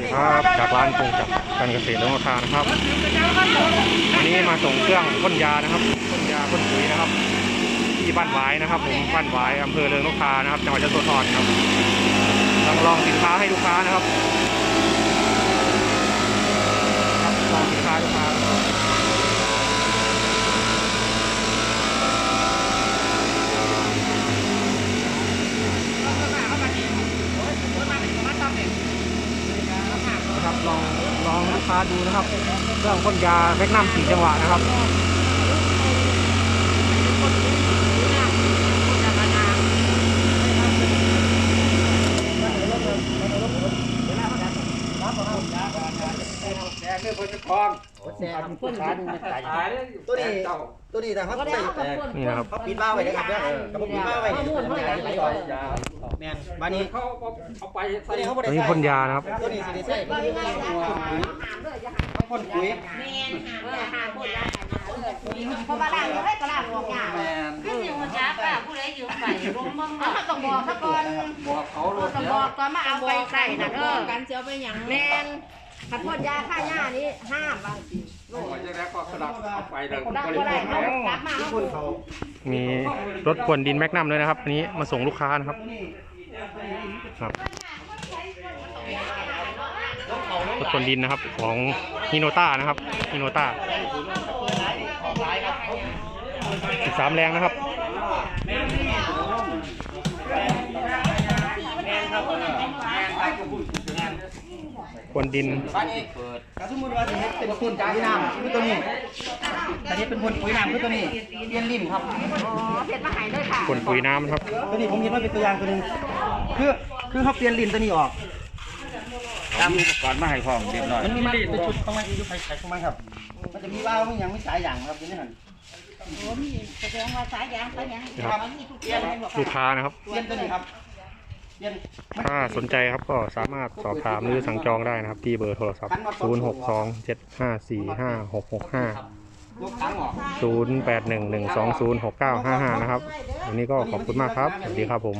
ดีครับจากร้านปรุงจากการเกษตรและราคานะครับวันนี้มาส่งเครื่องพ่นยานะครับพ่นยาพ่นปุ๋ยนะครับ ที่บ้านหวายนะครับ ผมบ้านหวายอำเภอเริงนกทานะครับจังหวัดยะโสธรครับลองลองสินค้าให้ลูกค้านะครับ นะครับล องลูกค้าดูนะครับเรื่องพ่นยาแมกนัมสี่จังหวะนะครับตัวนี้ตัวนี้แต่เขาใส่นี่นะครับเขาปิดบ้าไว้นะครับเนี่ยเขาปิดบ้าไว้ เนี่ยมันจะไหลออกแม่นบ้านนี้เขาเอาไปตัวนี้เขาตัวนี้พ่นยานะครับ ตัวนี้สิได้ใส่เขาพ่นปุ๋ยเพราะว่าล่างยังไม่ก็ล่างออกยากแม่นคือสิหัวจักอะผู้ใดยืมไปลงเบิ่งเขาต้องบอกซะก่อนบอกเขารถต้องเดี๋ยบวอกก่อนมาเอาไปใส่นะเออกันเสียวไปหยังแมนขัดพ่นยาฆ่าหญ้านี้ห้ามบางทีก่อนจะแล้วก็สลับเอาไปเลยได้ก็ได้เขากลับมาเขาพ่นเขามีรถพ่นดินแมกนัมด้วยนะครับ อันนี้มาส่งลูกค้านะครับ ครับรถขนดินนะครับของฮิโนต้านะครับฮิโนต้าสิบสามแรงนะครับแรงครับานนี้ถ้าสมมติว่าสิเฮ็ดเป็นพ่นปุ๋ยน้ำคือตัวนี้ถ้าเฮ็ดเป็นพ่นปุ๋ยน้ำคือตัวนี้เปลี่ยนลิ้นครับอ๋อเพชรมาหายเลยค่ะพ่นปุ๋ยน้ำนะครับตัวนี้ผมเห็นว่าเป็นตัวอย่างตัวหนึงคือคือเขาเปลี่ยนลิ้นตัวนี้ออกตามอุปกรณ์มาให้พร้อมเรียบร้อยมันมีมันเป็นชุดของมันอยู่ภายในของมันครับ มันจะมีว่าวมีหยังมีสายอย่างครับอยู่ในนั้นแสดงว่าสายยางสายยางครับมันมีทุกอย่างเลยบอกลูกค้านะครับเปลี่ยนตัวนี้ครับเปลี่ยน ถ้าสนใจครับก็สามารถสอบถามหรือสั่งจองได้นะครับ ที่เบอร์โทรศัพท์ 0 6 2 7 5 4 5 6 6 5 0 8 1 1 2 0 6 9 5 5 นะครับ วันนี้ก็ขอบคุณมากครับ สวัสดีครับผม